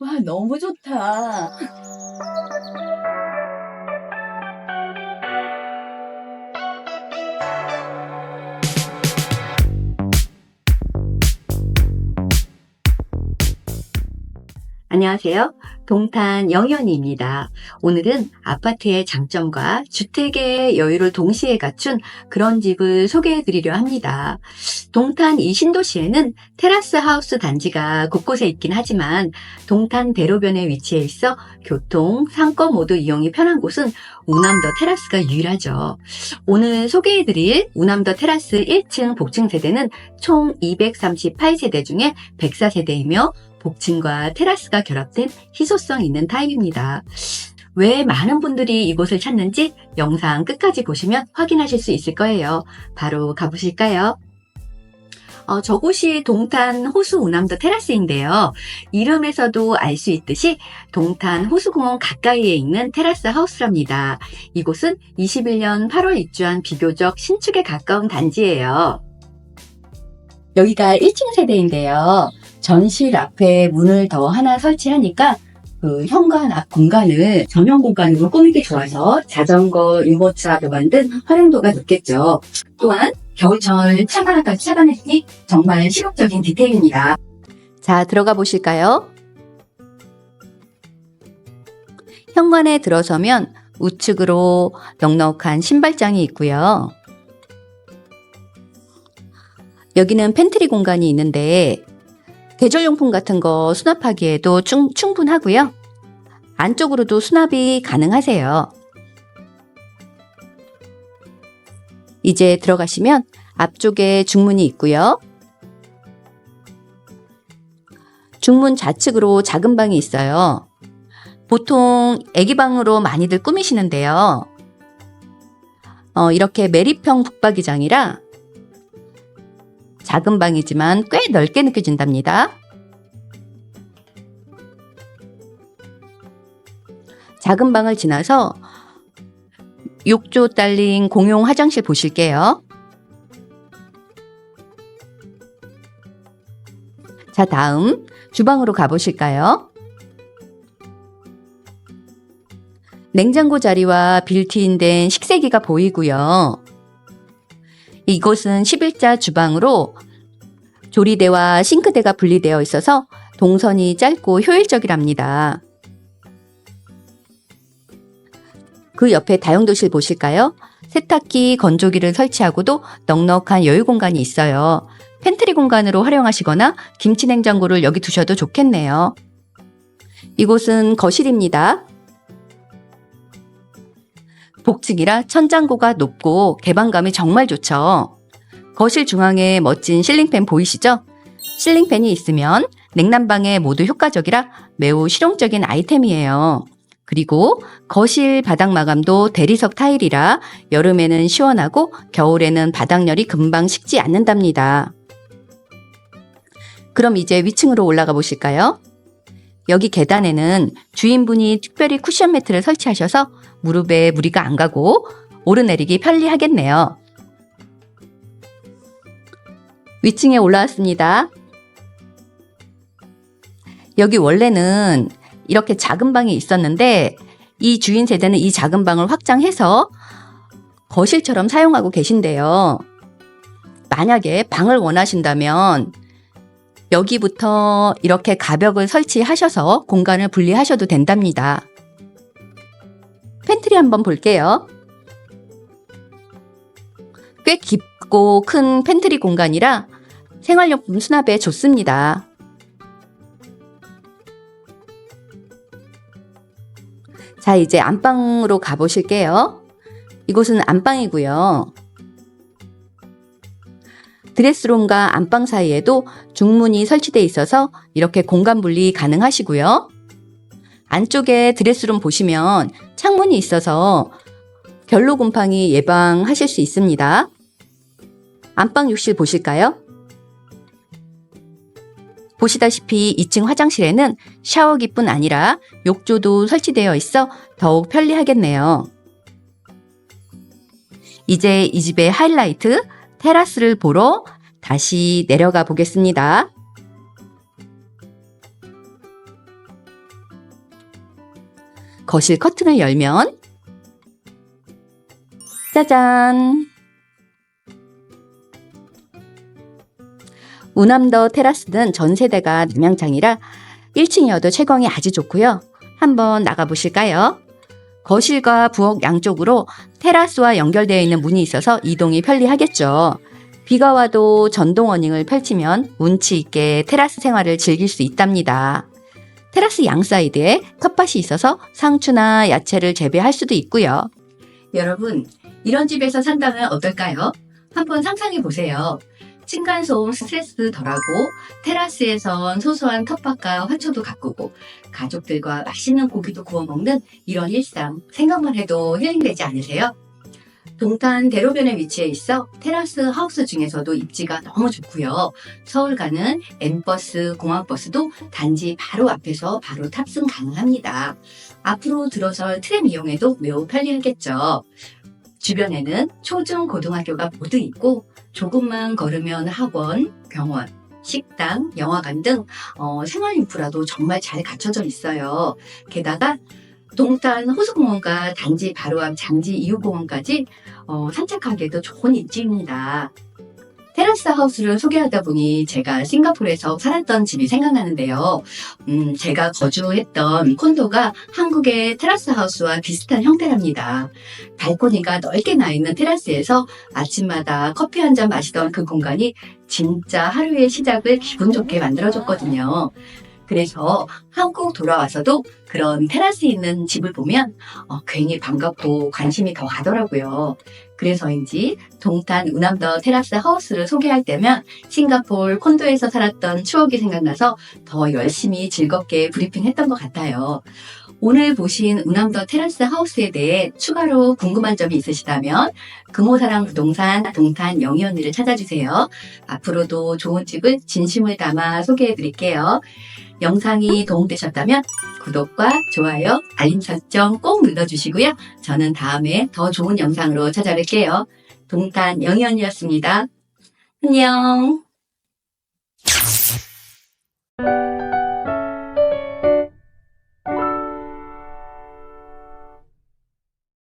와, 너무 좋다. 안녕하세요. 동탄 영현이입니다. 오늘은 아파트의 장점과 주택의 여유를 동시에 갖춘 그런 집을 소개해 드리려 합니다. 동탄 이 신도시에는 테라스 하우스 단지가 곳곳에 있긴 하지만 동탄 대로변에 위치해 있어 교통, 상권 모두 이용이 편한 곳은 우남더 테라스가 유일하죠. 오늘 소개해 드릴 우남더 테라스 1층 복층 세대는 총 238세대 중에 104세대이며 복층과 테라스가 결합된 희소성 있는 타입입니다. 왜 많은 분들이 이곳을 찾는지 영상 끝까지 보시면 확인하실 수 있을 거예요. 바로 가보실까요? 어, 저곳이 동탄 호수 우남도 테라스인데요. 이름에서도 알 수 있듯이 동탄 호수공원 가까이에 있는 테라스 하우스랍니다. 이곳은 21년 8월 입주한 비교적 신축에 가까운 단지예요. 여기가 1층 세대인데요. 전실 앞에 문을 더 하나 설치하니까 그 현관 앞 공간을 전용 공간으로 꾸미기 좋아서 자전거, 유모차로 만든 활용도가 높겠죠. 또한 겨울철 차가나까지 차단했으니 정말 실용적인 디테일입니다. 자, 들어가 보실까요? 현관에 들어서면 우측으로 넉넉한 신발장이 있고요. 여기는 팬트리 공간이 있는데 계절용품 같은 거 수납하기에도 충, 충분하고요. 안쪽으로도 수납이 가능하세요. 이제 들어가시면 앞쪽에 중문이 있고요. 중문 좌측으로 작은 방이 있어요. 보통 애기 방으로 많이들 꾸미시는데요. 어, 이렇게 매립형 북박이장이라 작은 방이지만 꽤 넓게 느껴진답니다. 작은 방을 지나서 욕조 딸린 공용 화장실 보실게요. 자, 다음 주방으로 가보실까요? 냉장고 자리와 빌트인된 식세기가 보이고요. 이곳은 11자 주방으로 조리대와 싱크대가 분리되어 있어서 동선이 짧고 효율적이랍니다. 그 옆에 다용도실 보실까요? 세탁기, 건조기를 설치하고도 넉넉한 여유 공간이 있어요. 팬트리 공간으로 활용하시거나 김치 냉장고를 여기 두셔도 좋겠네요. 이곳은 거실입니다. 복층이라 천장고가 높고 개방감이 정말 좋죠. 거실 중앙에 멋진 실링팬 보이시죠? 실링팬이 있으면 냉난방에 모두 효과적이라 매우 실용적인 아이템이에요. 그리고 거실 바닥 마감도 대리석 타일이라 여름에는 시원하고 겨울에는 바닥열이 금방 식지 않는답니다. 그럼 이제 위층으로 올라가 보실까요? 여기 계단에는 주인분이 특별히 쿠션 매트를 설치하셔서 무릎에 무리가 안 가고 오르내리기 편리하겠네요. 위층에 올라왔습니다. 여기 원래는 이렇게 작은 방이 있었는데 이 주인 세대는 이 작은 방을 확장해서 거실처럼 사용하고 계신데요. 만약에 방을 원하신다면 여기부터 이렇게 가벽을 설치하셔서 공간을 분리하셔도 된답니다. 팬트리 한번 볼게요. 꽤 깊고 큰 팬트리 공간이라 생활용품 수납에 좋습니다. 자, 이제 안방으로 가보실게요. 이곳은 안방이고요. 드레스룸과 안방 사이에도 중문이 설치되어 있어서 이렇게 공간 분리 가능하시고요. 안쪽에 드레스룸 보시면 창문이 있어서 결로 곰팡이 예방하실 수 있습니다. 안방 욕실 보실까요? 보시다시피 2층 화장실에는 샤워기뿐 아니라 욕조도 설치되어 있어 더욱 편리하겠네요. 이제 이 집의 하이라이트 테라스를 보러 다시 내려가 보겠습니다. 거실 커튼을 열면 짜잔! 우남더 테라스는 전세대가 남양창이라 1층이어도 채광이 아주 좋고요. 한번 나가보실까요? 거실과 부엌 양쪽으로 테라스와 연결되어 있는 문이 있어서 이동이 편리하겠죠. 비가 와도 전동 어닝을 펼치면 운치 있게 테라스 생활을 즐길 수 있답니다. 테라스 양 사이드에 텃밭이 있어서 상추나 야채를 재배할 수도 있고요. 여러분, 이런 집에서 산다면 어떨까요? 한번 상상해 보세요. 층간소음 스트레스 덜하고 테라스에선 소소한 텃밭과 화초도 가꾸고 가족들과 맛있는 고기도 구워 먹는 이런 일상 생각만 해도 힐링되지 않으세요? 동탄 대로변에 위치해 있어 테라스 하우스 중에서도 입지가 너무 좋고요. 서울 가는 N버스, 공항버스도 단지 바로 앞에서 바로 탑승 가능합니다. 앞으로 들어설 트램 이용해도 매우 편리하겠죠. 주변에는 초중 고등학교가 모두 있고 조금만 걸으면 학원, 병원, 식당, 영화관 등 어, 생활 인프라도 정말 잘 갖춰져 있어요. 게다가 동탄 호수공원과 단지 바로 앞 장지 이후공원까지 어, 산책하기에도 좋은 입지입니다. 테라스 하우스를 소개하다 보니 제가 싱가포르에서 살았던 집이 생각나는데요. 음, 제가 거주했던 콘도가 한국의 테라스 하우스와 비슷한 형태랍니다. 발코니가 넓게 나 있는 테라스에서 아침마다 커피 한 잔 마시던 그 공간이 진짜 하루의 시작을 기분 좋게 만들어줬거든요. 그래서 한국 돌아와서도 그런 테라스 있는 집을 보면 어, 괜히 반갑고 관심이 더 가더라고요. 그래서인지 동탄 우남더 테라스 하우스를 소개할 때면 싱가폴 콘도에서 살았던 추억이 생각나서 더 열심히 즐겁게 브리핑했던 것 같아요. 오늘 보신 우남더 테라스 하우스에 대해 추가로 궁금한 점이 있으시다면 금호사랑 부동산 동탄 영희 언니를 찾아주세요. 앞으로도 좋은 집을 진심을 담아 소개해 드릴게요. 영상이 도움되셨다면 구독과 좋아요, 알림 설정 꼭 눌러주시고요. 저는 다음에 더 좋은 영상으로 찾아뵐게요. 동탄 영희 언니였습니다. 안녕.